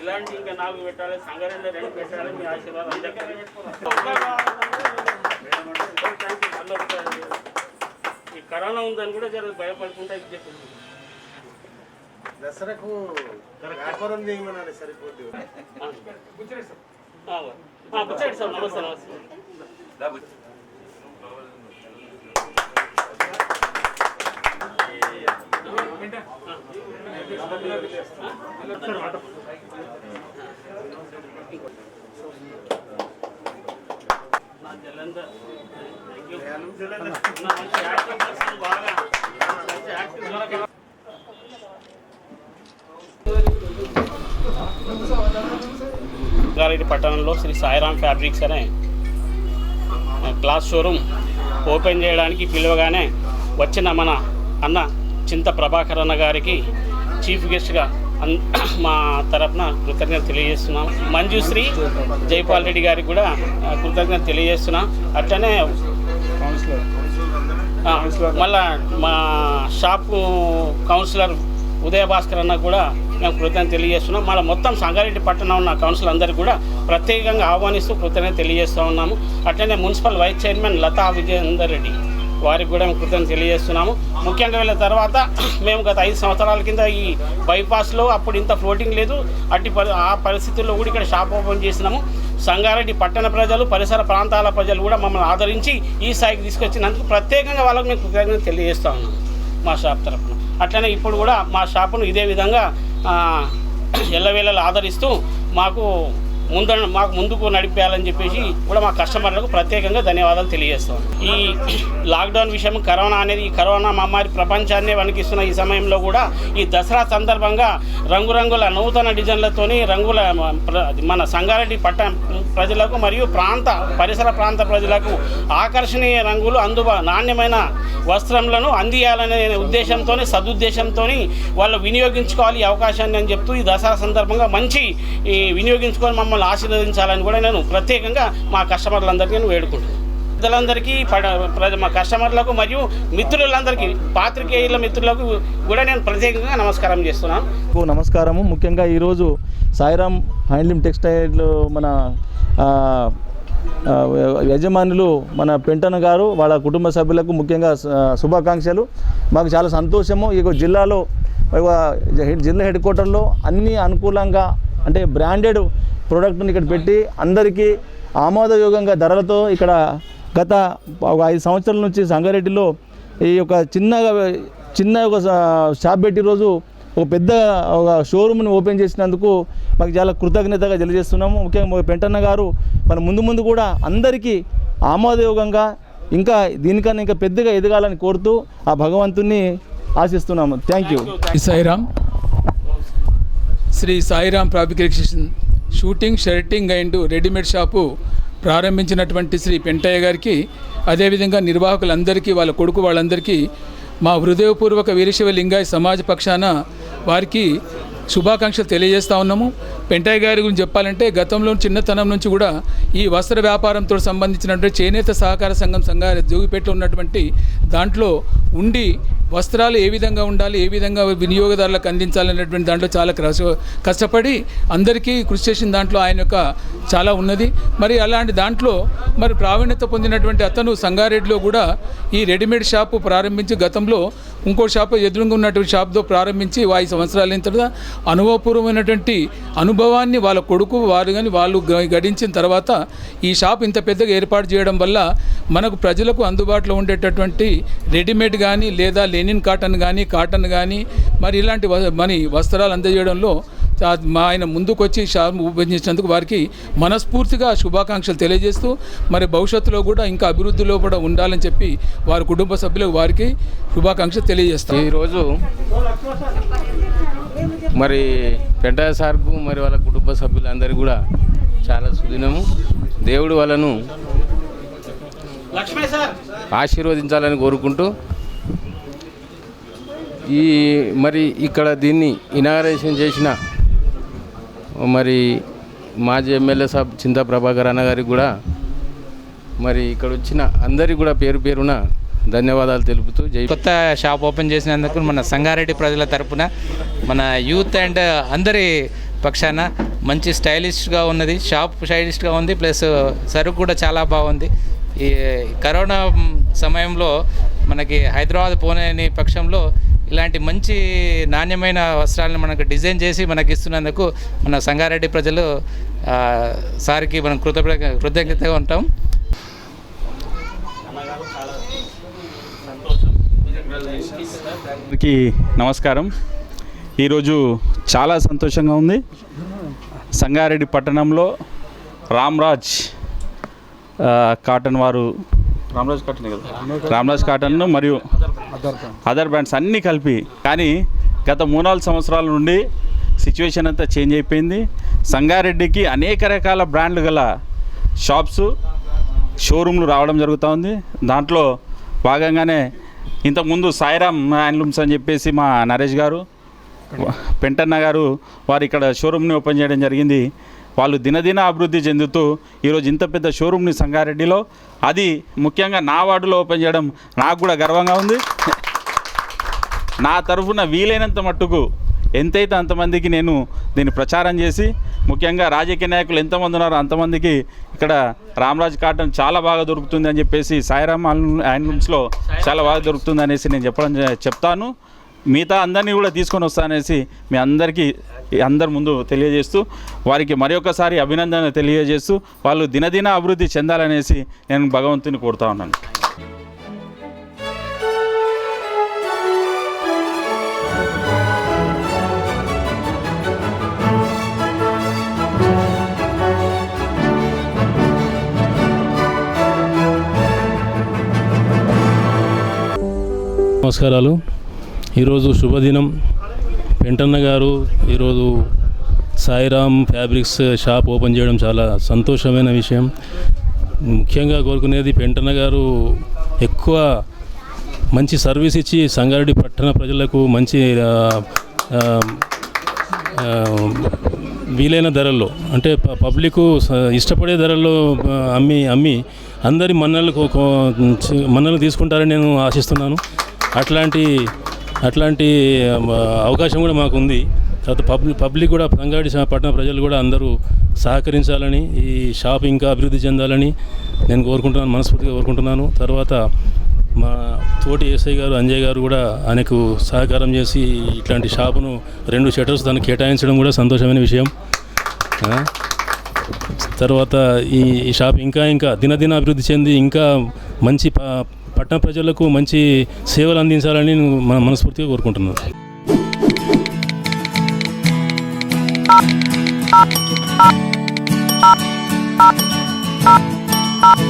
ఇలాంటి ఇంకా నాలుగు పెట్టాలి సంగారెడ్డి రెండు పెట్టాలి మీ ఆశీర్వాదం అందరికీ. ఈ కరోనా ఉందని కూడా జర భయపడుకుంటా ఇది చెప్పింది. దసరాకు వ్యాపారం చేయమనాలి సరిపోద్ది. బుచ్చాడు సార్. నమస్తే నమస్తే నా జలంధర్ థ్యాంక్ యూ నా మంచి యాక్టివ్ పర్సన్ బాగా మంచి యాక్టివ్ బాగా రంగారెడ్డి పట్టణంలో శ్రీ సాయిరామ్ ఫ్యాబ్రిక్స్ అనే క్లాస్ షోరూమ్ ఓపెన్ చేయడానికి పిలువగానే వచ్చిన మన అన్న చింత ప్రభాకర్ అన్న గారికి చీఫ్ గెస్ట్గా మా తరపున కృతజ్ఞత తెలియజేస్తున్నాం. మంజుశ్రీ జైపాల్ రెడ్డి గారికి కూడా కృతజ్ఞత తెలియజేస్తున్నాం. అట్లనే మళ్ళా మా షాపు కౌన్సిలర్ ఉదయ భాస్కర్ అన్న కూడా మేము కృతజ్ఞత తెలియజేస్తున్నాం. మళ్ళీ మొత్తం సంగారెడ్డి పట్టణం ఉన్న కౌన్సిల్ అందరికీ కూడా ప్రత్యేకంగా ఆహ్వానిస్తూ కృతజ్ఞత తెలియజేస్తూ ఉన్నాము. అట్లనే municipal vice chairman Latha Vijayender Reddy వారికి కూడా మేము కృతజ్ఞత తెలియజేస్తున్నాము. ముఖ్యంగా వెళ్ళిన తర్వాత మేము గత ఐదు సంవత్సరాల కింద ఈ బైపాస్లో అప్పుడు ఇంత ఫ్లోటింగ్ లేదు. అట్టి ఆ పరిస్థితుల్లో కూడా ఇక్కడ షాప్ ఓపెన్ చేసినాము. సంగారెడ్డి పట్టణ ప్రజలు పరిసర ప్రాంతాల ప్రజలు కూడా మమ్మల్ని ఆదరించి ఈ స్థాయికి తీసుకొచ్చినందుకు ప్రత్యేకంగా వాళ్ళకు మేము కృతజ్ఞత తెలియజేస్తా ఉన్నాం మా షాప్ తరఫున అట్లనే ఇప్పుడు కూడా మా షాపును ఇదే విధంగా ఎల్లవేళలు ఎల్లవేళలా ఆదరిస్తూ మాకు ముందు మాకు ముందుకు నడిపేయాలని చెప్పేసి కూడా మా కస్టమర్లకు ప్రత్యేకంగా ధన్యవాదాలు తెలియజేస్తాం ఈ లాక్డౌన్ విషయం కరోనా అనేది ఈ కరోనా మహమ్మారి ప్రపంచాన్నే వణికిస్తున్న ఈ సమయంలో కూడా ఈ దసరా సందర్భంగా రంగురంగుల నూతన డిజైన్లతోని రంగుల ప్ర- మన సంగారెడ్డి పట్ట ప్రజలకు మరియు ప్రాంత పరిసర ప్రాంత ప్రజలకు ఆకర్షణీయ రంగులు అందుబా నాణ్యమైన వస్త్రములను అందియాలనే ఉద్దేశంతో సదుద్దేశంతో వాళ్ళు వినియోగించుకోవాలి ఈ అవకాశాన్ని అని చెప్తూ ఈ దసరా సందర్భంగా మంచి ఈ వినియోగించుకొని మమ్మల్ని ఆశీర్వదించాలని కూడా నేను ప్రత్యేకంగా మా కస్టమర్లందరికీ నేను వేడుకుంటున్నాను. పెద్దలందరికీ పడ ప్రజ- మా కస్టమర్లకు మరియు మిత్రులందరికీ పాత్రికేయుల మిత్రులకు కూడా నేను ప్రత్యేకంగా నమస్కారం చేస్తున్నాను. నమస్కారము. ముఖ్యంగా ఈరోజు సాయిరామ్ హ్యాండ్లూమ్ టెక్స్టైల్ మన యజమానులు మన పెంటన గారు వాళ్ళ కుటుంబ సభ్యులకు ముఖ్యంగా శుభాకాంక్షలు. మాకు చాలా సంతోషము. ఈ జిల్లాలో జిల్లా హెడ్ క్వార్టర్లో అన్ని అనుకూలంగా అంటే బ్రాండెడ్ ప్రోడక్ట్ని ఇక్కడ పెట్టి అందరికీ ఆమోదయోగంగా ధరలతో ఇక్కడ గత ఒక ఐదు సంవత్సరాల నుంచి సంగారెడ్డిలో ఈ యొక్క చిన్నగా చిన్న ఒక షాప్ పెట్టి రోజు ఒక పెద్ద ఒక షోరూమ్ని ఓపెన్ చేసినందుకు మాకు చాలా కృతజ్ఞతగా తెలియజేస్తున్నాము. ముఖ్యంగా పెంటన్న గారు మన ముందు ముందు కూడా అందరికీ ఆమోదయోగంగా ఇంకా దీనికన్నా ఇంకా పెద్దగా ఎదగాలని కోరుతూ ఆ భగవంతుణ్ణి ఆశిస్తున్నాము. Thank you Sairam Shri Sairam fabrication suiting shirting and readymade shop ప్రారంభించినటువంటి శ్రీ పెంటయ్య గారికి అదేవిధంగా నిర్వాహకులందరికీ వాళ్ళ కొడుకు వాళ్ళందరికీ మా హృదయపూర్వక వీరశివ లింగాయ సమాజ పక్షాన వారికి శుభాకాంక్షలు తెలియజేస్తా ఉన్నాము. పెంటయ్య గారి గురించి చెప్పాలంటే గతంలో చిన్నతనం నుంచి కూడా ఈ వస్త్ర వ్యాపారంతో సంబంధించినటువంటి చేనేత సహకార సంఘం సంగారెడ్డి జోగిపేటలో ఉన్నటువంటి దాంట్లో ఉండి వస్త్రాలు ఏ విధంగా ఉండాలి ఏ విధంగా వినియోగదారులకు అందించాలనేటువంటి దాంట్లో చాలా కష్ట కష్టపడి అందరికీ కృషి చేసిన దాంట్లో ఆయన యొక్క చాలా ఉన్నది. మరి అలాంటి దాంట్లో మరి ప్రావీణ్యత పొందినటువంటి అతను సంగారెడ్డిలో కూడా ఈ రెడీమేడ్ షాపు ప్రారంభించి గతంలో ఇంకో షాపు ఎదురుగా ఉన్నటువంటి షాప్తో ప్రారంభించి ఐదు సంవత్సరాలు తర్వాత అనుభవపూర్వమైనటువంటి అనుభవాన్ని వాళ్ళ కొడుకు వారు కానీ వాళ్ళు గడించిన తర్వాత ఈ షాప్ ఇంత పెద్దగా ఏర్పాటు చేయడం వల్ల మనకు ప్రజలకు అందుబాటులో ఉండేటటువంటి రెడీమేడ్ కానీ లేదా లెనిన్ కాటన్ కానీ కాటన్ కానీ మరి ఇలాంటి వ- మరి వస్త్రాలు అందజేయడంలో మా ఆయన ముందుకొచ్చి షాప్ ఉపయోగించినందుకు వారికి మనస్ఫూర్తిగా శుభాకాంక్షలు తెలియజేస్తూ మరి భవిష్యత్తులో కూడా ఇంకా అభివృద్ధిలో కూడా ఉండాలని చెప్పి వారి కుటుంబ సభ్యులకు వారికి శుభాకాంక్షలు తెలియజేస్తారు ఈరోజు మరి పెంటయ్య సార్కు మరి వాళ్ళ కుటుంబ సభ్యులందరికీ కూడా చాలా సుదినము. దేవుడు వాళ్ళను ఆశీర్వదించాలని కోరుకుంటూ ఈ మరి ఇక్కడ దీన్ని ఇనాగరేషన్ చేసిన మరి మాజీ ఎమ్మెల్యే సాబ్ చింతా ప్రభాకర్ అన్న గారికి కూడా మరి ఇక్కడ వచ్చిన అందరికి కూడా పేరు పేరున ధన్యవాదాలు తెలుపుతూ జై కొత్త షాప్ ఓపెన్ చేసినందుకు మన సంగారెడ్డి ప్రజల తరపున మన యూత్ అండ్ అందరి పక్షాన మంచి స్టైలిష్గా ఉన్నది షాప్ స్టైలిష్గా ఉంది ప్లస్ సరుకు కూడా చాలా బాగుంది. ఈ కరోనా సమయంలో మనకి హైదరాబాద్ పోనేని పక్షంలో ఇలాంటి మంచి నాణ్యమైన వస్త్రాలను మనకు డిజైన్ చేసి మనకి ఇస్తున్నందుకు మన సంగారెడ్డి ప్రజలు సార్కి మనం కృతజ్ఞ కృతజ్ఞతగా ఉంటాం. అందరికీ నమస్కారం. ఈరోజు చాలా సంతోషంగా ఉంది. సంగారెడ్డి పట్టణంలో రామ్రాజ్ కాటన్ వారు రామ్రాజ్ కాటన్ కదా? రామ్రాజ్ కాటన్ మరియు అదర్ బ్రాండ్స్ అన్నీ కలిపి. కానీ గత మూడు నాలుగు సంవత్సరాల నుండి సిచ్యువేషన్ అంతా చేంజ్ అయిపోయింది. సంగారెడ్డికి అనేక రకాల బ్రాండ్లు గల షాప్స్ షోరూమ్లు రావడం జరుగుతూ ఉంది. దాంట్లో భాగంగానే ఇంతకుముందు సాయిరామ్ హ్యాండ్లూమ్స్ అని చెప్పేసి మా నరేష్ గారు పెంటన్న గారు వారు ఇక్కడ షోరూమ్ని ఓపెన్ చేయడం జరిగింది. వాళ్ళు దినదిన అభివృద్ధి చెందుతూ ఈరోజు ఇంత పెద్ద షోరూమ్ని సంగారెడ్డిలో అది ముఖ్యంగా నా వార్డులో ఓపెన్ చేయడం నాకు కూడా గర్వంగా ఉంది. నా తరఫున వీలైనంత మట్టుకు ఎంతైతే అంతమందికి నేను దీన్ని ప్రచారం చేసి ముఖ్యంగా రాజకీయ నాయకులు ఎంతమంది ఉన్నారో అంతమందికి ఇక్కడ రామరాజ్ కాటన్ చాలా బాగా దొరుకుతుంది అని చెప్పేసి సాయిరామ్ హ్యాండ్లూమ్స్లో చాలా బాగా దొరుకుతుంది అనేసి నేను చెప్పడం చెప్తాను. మిగతా అందరినీ కూడా తీసుకొని వస్తానేసి మీ అందరికీ అందరి ముందు తెలియజేస్తూ వారికి మరి ఒకసారి అభినందన తెలియజేస్తూ వాళ్ళు దినదిన అభివృద్ధి చెందాలనేసి నేను భగవంతుని కోరుతా ఉన్నాను. నమస్కారాలు. ఈరోజు శుభదినం. పెంటన్న గారు ఈరోజు సాయిరామ్ ఫ్యాబ్రిక్స్ షాప్ ఓపెన్ చేయడం చాలా సంతోషమైన విషయం. ముఖ్యంగా కోరుకునేది పెంటన్న గారు ఎక్కువ మంచి సర్వీస్ ఇచ్చి సంగారెడ్డి పట్టణ ప్రజలకు మంచి వీలైన ధరల్లో అంటే ప- పబ్లిక్ ఇష్టపడే ధరల్లో అమ్మి అమ్మి అందరి మన్నలు మన్నలు తీసుకుంటారని నేను ఆశిస్తున్నాను. అట్లాంటి అట్లాంటి అవకాశం కూడా మాకు ఉంది తర్వాత పబ్లిక్ పబ్లిక్ కూడా రంగారెడ్డి పట్టణ ప్రజలు కూడా అందరూ సహకరించాలని ఈ షాప్ ఇంకా అభివృద్ధి చెందాలని నేను కోరుకుంటున్నాను మనస్ఫూర్తిగా కోరుకుంటున్నాను. తర్వాత మా తోటి ఎస్ఐ గారు అంజయ్ గారు కూడా ఆయనకు సహకారం చేసి ఇట్లాంటి షాపును రెండు షటర్స్ తను కేటాయించడం కూడా సంతోషమైన విషయం. తర్వాత ఈ ఈ షాప్ ఇంకా ఇంకా దినదిన అభివృద్ధి చెంది ఇంకా మంచి ప- పట్టణ ప్రజలకు మంచి సేవలు అందించాలని నేను మన మనస్ఫూర్తిగా కోరుకుంటున్నాను.